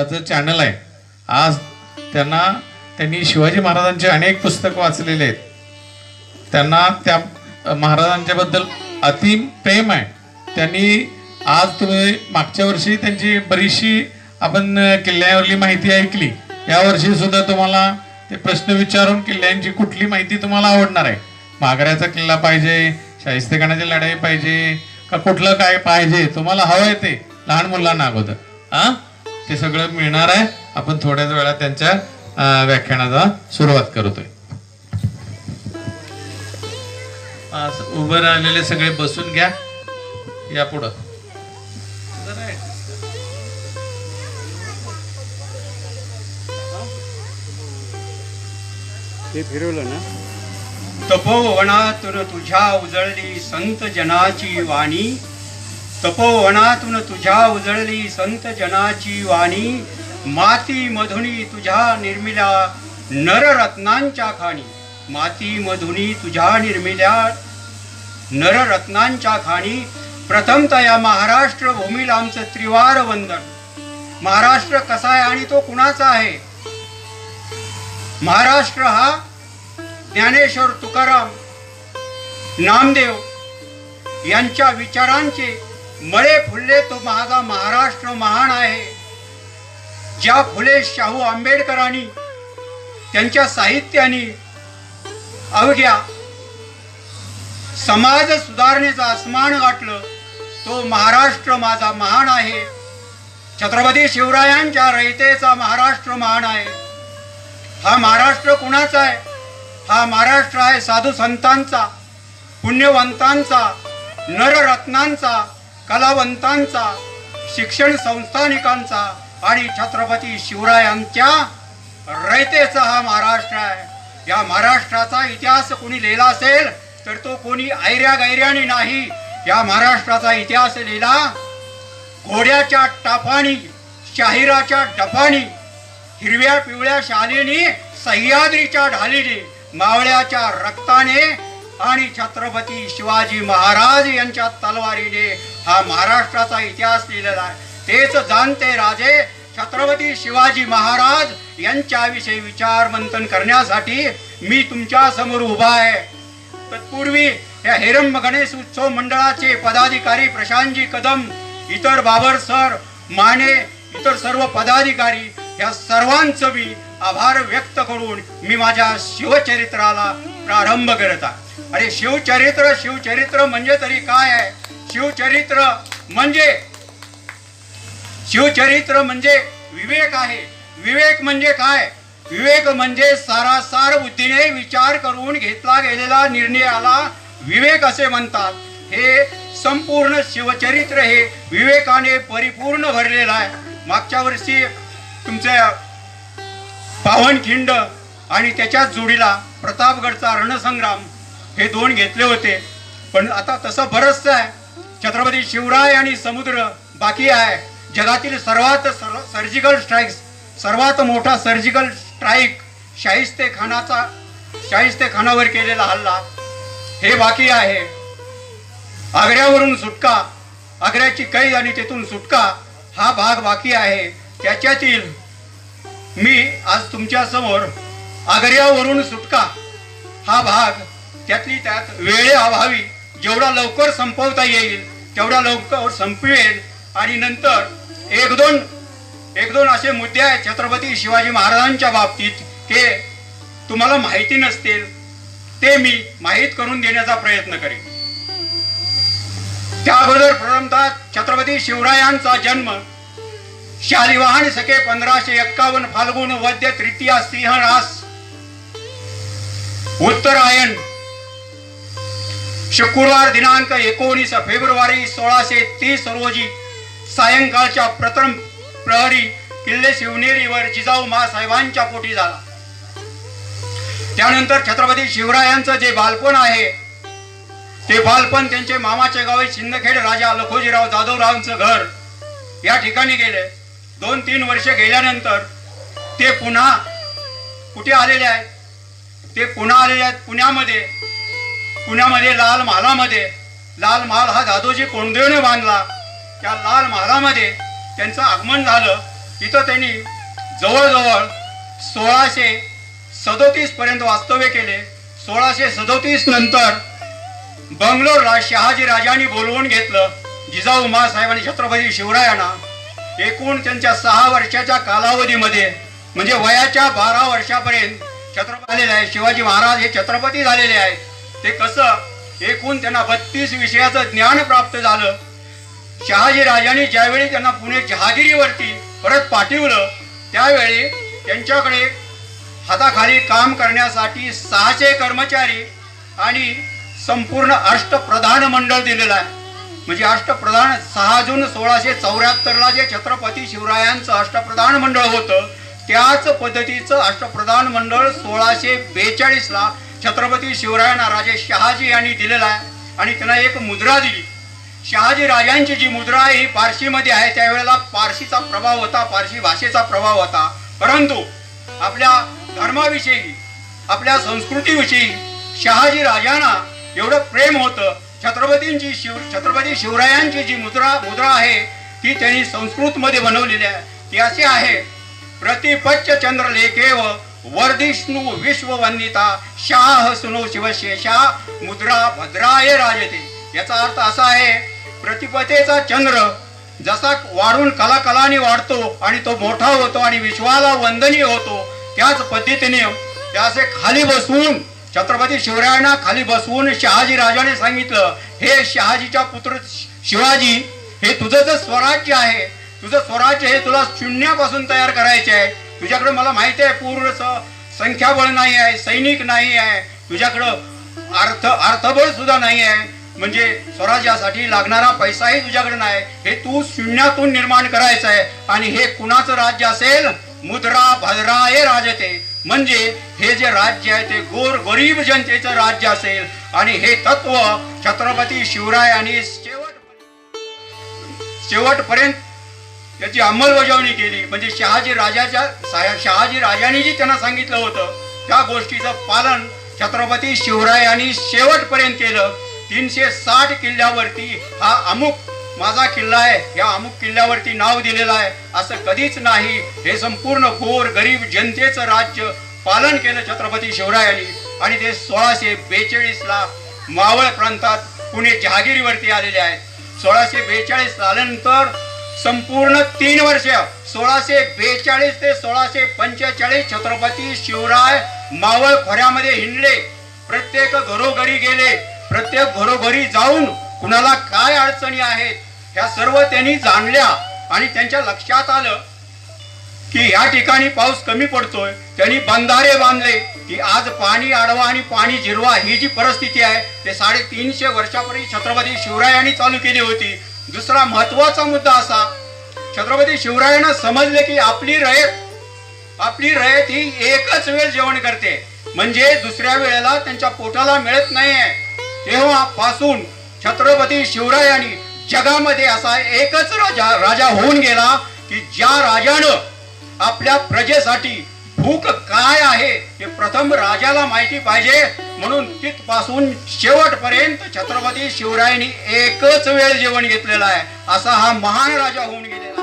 स्वतःचं चॅनल आहे. आज त्यांना त्यांनी शिवाजी महाराजांचे अनेक पुस्तकं वाचलेले आहेत. त्यांना त्या महाराजांच्याबद्दल अति प्रेम आहे. त्यांनी आज तुम्ही मागच्या वर्षी त्यांची बरीचशी आपण किल्ल्यावरली माहिती ऐकली. यावर्षी सुद्धा तुम्हाला ते प्रश्न विचारून किल्ल्यांची कुठली माहिती तुम्हाला आवडणार आहे? माघऱ्याचा किल्ला पाहिजे शाहिस्तेखानाची लढाई पाहिजे का कुठलं काय पाहिजे तुम्हाला हवं आहे ते लहान मुलांना अगोदर. हां ते सगळं मिळणार आहे. आपण थोड्याच वेळात त्यांच्या व्याख्यानाला सुरुवात करतोय. आज उभं राहिलेले सगळे बसून घ्या. या पुढं. ते फिरवलं ना? तपोवनातून तुझ्या उजळली संत जनाची वाणी. तपोवनातून तुझ्या उजळली संत जनाची वाणी माती मधुनी तुझ्या निर्मिल्या नररत्नांच्या खाणी. माती मधुनी तुझ्या निर्मिल्या नररत्नांच्या खाणी. प्रथमतया महाराष्ट्र भूमीला आमचं त्रिवार वंदन. महाराष्ट्र कसा आहे आणि तो कुणाचा आहे? महाराष्ट्र हा ज्ञानेश्वर तुकाराम नामदेव यांच्या विचारांचे मळे फुलले तो माझा महाराष्ट्र महान आहे. ज्या फुले शाहू आंबेडकरांनी त्यांच्या साहित्याने अवघ्या समाज सुधारणेचा अस्मान गाठलं तो महाराष्ट्र माझा महान आहे. छत्रपती शिवरायांच्या रयतेचा महाराष्ट्र महान आहे. हा महाराष्ट्र कुणाचा आहे? हा महाराष्ट्र आहे साधू संतांचा पुण्यवंतांचा नररत्नांचा कलावंतांचा शिक्षण संस्थानिकांचा आणि छत्रपती शिवरायांच्या रयतेचा हा महाराष्ट्र आहे. या महाराष्ट्राचा इतिहास कोणी लिहिला असेल तर तो कोणी ऐऱ्या गैऱ्याने नाही. या महाराष्ट्राचा इतिहास लिहिला घोड्याच्या टापाणी शाहिराच्या डपाणी हिरव्या पिवळ्या शालीने सह्याद्रीच्या ढालीने मावळ्याच्या रक्ताने आणि छत्रपती शिवाजी महाराज यांच्या तलवारीने हा महाराष्ट्राचा इतिहास लिहिलेला आहे. तेच जाणते राजे छत्रपती शिवाजी महाराज यांच्याविषयी विचार मंथन करण्यासाठी मी तुमच्यासमोर उभा आहे. तत्पूर्वी या हेरंब गणेश उत्सव मंडळाचे पदाधिकारी प्रशांतजी कदम इतर बाबर सर माने इतर सर्व पदाधिकारी या सर्वांचं मी आभार व्यक्त करून मी माझ्या शिवचरित्राला प्रारंभ करत आहे. अरे शिवचरित्र शिवचरित्र म्हणजे तरी काय आहे? शिवचरित्र म्हणजे शिवचरित्र म्हणजे विवेक आहे. विवेक म्हणजे काय? विवेक म्हणजे सारासार बुद्धीने विचार करून घेतला गेलेला निर्णयाला विवेक असे म्हणतात. हे संपूर्ण शिवचरित्र हे विवेकाने परिपूर्ण भरलेलं आहे. मागच्या वर्षी तुमच्या पावनखिंड आणि त्याच्याच जोडीला प्रतापगडचा रणसंग्राम हे दोन घेतले होते. पण आता तसं बरंचसं आहे. छत्रपती शिवराय आणि समुद्र बाकी आहे. जगातील सर्वात सर्जिकल स्ट्राईक्स सर्वात मोठा सर्जिकल स्ट्राईक शाहिस्ते खानाचा शाहिस्ते खानावर केलेला हल्ला. हे बाकी आहे. आग्र्यावरून सुटका आग्र्याची कैद आणि तेथून सुटका हा भाग बाकी आहे. त्याच्यातील मी आज तुमच्यासमोर आग्र्यावरून सुटका हा भाग त्यातली त्यात वेळे अभावी जेवढा लवकर संपवता येईल तेवढा लवकर संपवेल आणि नंतर एक दोन एक दोन असे मुद्दे आहेत छत्रपती शिवाजी महाराजांच्या बाबतीत ते तुम्हाला माहिती नसतील ते मी माहीत करून देण्याचा प्रयत्न करेन. त्या अगोदर प्रथमतः छत्रपती शिवरायांचा जन्म शालिवाहन सके पंधराशे एक्कावन्न फाल्गुन वद्य तृतीया सिंह रास उत्तरायण शुक्रवार दिनांक एकोणीस फेब्रुवारी सोळाशे तीस रोजी सायंकाळच्या प्रथम प्रहरी किल्ले शिवनेरीवर जिजाऊ महासाहेबांच्या पोटी झाला. त्यानंतर छत्रपती शिवरायांचं जे बालपण आहे ते बालपण त्यांचे मामाचे गाव आहे सिंदखेड राजा लखोजीराव जाधवरावांचं घर या ठिकाणी गेले. दोन तीन वर्ष गेल्यानंतर ते पुन्हा कुठे आलेले आहेत? ते पुन्हा आलेले आहेत पुण्यामध्ये. पुण्यामध्ये लाल महालामध्ये. लाल महाल हा दादोजी कोंडदेवने बांधला. त्या लाल महालामध्ये त्यांचं आगमन झालं. इथं त्यांनी जवळजवळ सोळाशे सदोतीस पर्यंत वास्तव्य केले. सोळाशे सदोतीस नंतर बंगलोरला शहाजी राजांनी बोलवून घेतलं. जिजाऊ साहेबांनी छत्रपती शिवरायांना. एकूण त्यांच्या सहा वर्षाच्या कालावधीमध्ये म्हणजे वयाच्या बारा वर्षापर्यंत छत्रपती झालेले आहे शिवाजी महाराज हे छत्रपती झालेले आहेत. ते कसं? एकूण त्यांना बत्तीस विषयाचं ज्ञान प्राप्त झालं. शहाजी राजांनी ज्यावेळी त्यांना पुणे जहागिरीवरती परत पाठवलं त्यावेळी त्यांच्याकडे हाताखाली काम करण्यासाठी सहाशे कर्मचारी आणि संपूर्ण अष्टप्रधान मंडळ दिलेलं आहे. म्हणजे अष्टप्रधान सहा जून सोळाशे चौऱ्याहत्तरला जे छत्रपती शिवरायांचं अष्टप्रधान मंडळ होतं त्याच पद्धतीचं अष्टप्रधान मंडळ सोळाशे बेचाळीसला छत्रपती शिवरायांना राजे शहाजी यांनी दिलेला आहे आणि त्यांना एक मुद्रा दिली. शहाजी राजांची जी मुद्रा आहे ही पारशीमध्ये आहे. त्यावेळेला पारशीचा प्रभाव होता पारशी भाषेचा प्रभाव होता. परंतु आपल्या धर्माविषयी आपल्या संस्कृतीविषयी शहाजी राजांना एवढं प्रेम होतं. छत्रपतींची शिव छत्रपती शिवरायांची जी मुद्रा मुद्रा आहे ती त्यांनी संस्कृतमध्ये बनवलेली आहे. ती अशी आहे प्रतिपच्च चंद्रलेखेव वर्धिष्णू विश्ववंदिता शाह सुनो शिवशेषा मुद्रा भद्राय राजते. याचा अर्थ असा आहे प्रतिपतेचा चंद्र जसा वाढून कलाकलाने वाढतो आणि तो मोठा होतो आणि विश्वाला वंदनीय होतो त्याच पद्धतीने त्याचे खाली बसवून छत्रपती शिवरायांना खाली बसवून शहाजी राजाने सांगितलं हे शहाजीच्या पुत्र शिवाजी हे तुझं जे स्वराज्य आहे तुझं स्वराज्य हे तुला शून्यापासून तयार करायचे आहे तुझ्याकडं मला माहिती आहे पूर्ण संख्याबळ नाही आहे सैनिक नाही आहे. तुझ्याकडं अर्थ अर्थबळ सुद्धा नाही आहे. म्हणजे स्वराज्यासाठी लागणारा पैसाही तुझ्याकडे नाही. हे तू शून्यातून निर्माण करायचं आहे. आणि हे कुणाचं राज्य असेल? मुद्रा भद्रा हे राजते. म्हणजे हे जे राज्य आहे ते गोर गरीब जनतेचं राज्य असेल. आणि हे तत्व छत्रपती शिवराय आणि शेवट शेवटपर्यंत याची अंमलबजावणी केली. म्हणजे शहाजी राजाच्या सा- शहाजी राजांनी जी त्यांना सांगितलं होतं त्या गोष्टीचं पालन छत्रपती शिवरायांनी शेवटपर्यंत केलं. तीनशे साठ किल्ल्यावरती हा अमुक माझा किल्ला आहे या अमुक किल्ल्यावरती नाव दिलेलं आहे. असं कधीच नाही. हे संपूर्ण गोर गरीब जनतेचं राज्य पालन केलं छत्रपती शिवरायांनी आणि ते सोळाशे बेचाळीसला मावळ प्रांतात पुणे जहागिरीवरती आलेले आहेत. सोळाशे बेचाळीस झाल्यानंतर संपूर्ण तीन वर्ष सोळाशे बेचाळीस ते सोळाशे पंचेचाळीस छत्रपती शिवराय मावळ खोऱ्यामध्ये हिंडले. प्रत्येक घरोघरी गेले. प्रत्येक घरोघरी जाऊन कुणाला काय अडचणी आहेत ह्या सर्व त्यांनी जाणल्या आणि त्यांच्या लक्षात आलं की या ठिकाणी पाऊस कमी पडतोय. त्यांनी बंधारे बांधले की आज पाणी आडवा आणि पाणी जिरवा ही जी परिस्थिती आहे ते साडेतीनशे वर्षापूर्वी छत्रपती शिवरायांनी चालू केली होती. दुसरा महत्त्वाचा मुद्दा असा छत्रपती शिवरायांना समजले की आपली रयत आपली रयत ही एकच वेळ जेवण करते. म्हणजे दुसऱ्या वेळेला त्यांच्या पोटाला मिळत नाहीये. तेव्हापासून छत्रपती शिवरायांनी जगामध्ये असा एकच राजा राजा होऊन गेला की ज्या राजानं आपल्या प्रजेसाठी भूक काय आहे हे प्रथम राजाला माहिती पाहिजे म्हणून तिथपासून शेवटपर्यंत छत्रपती शिवरायांनी एकच वेळ जेवण घेतलेला आहे. असा हा महान राजा होऊन गेलेला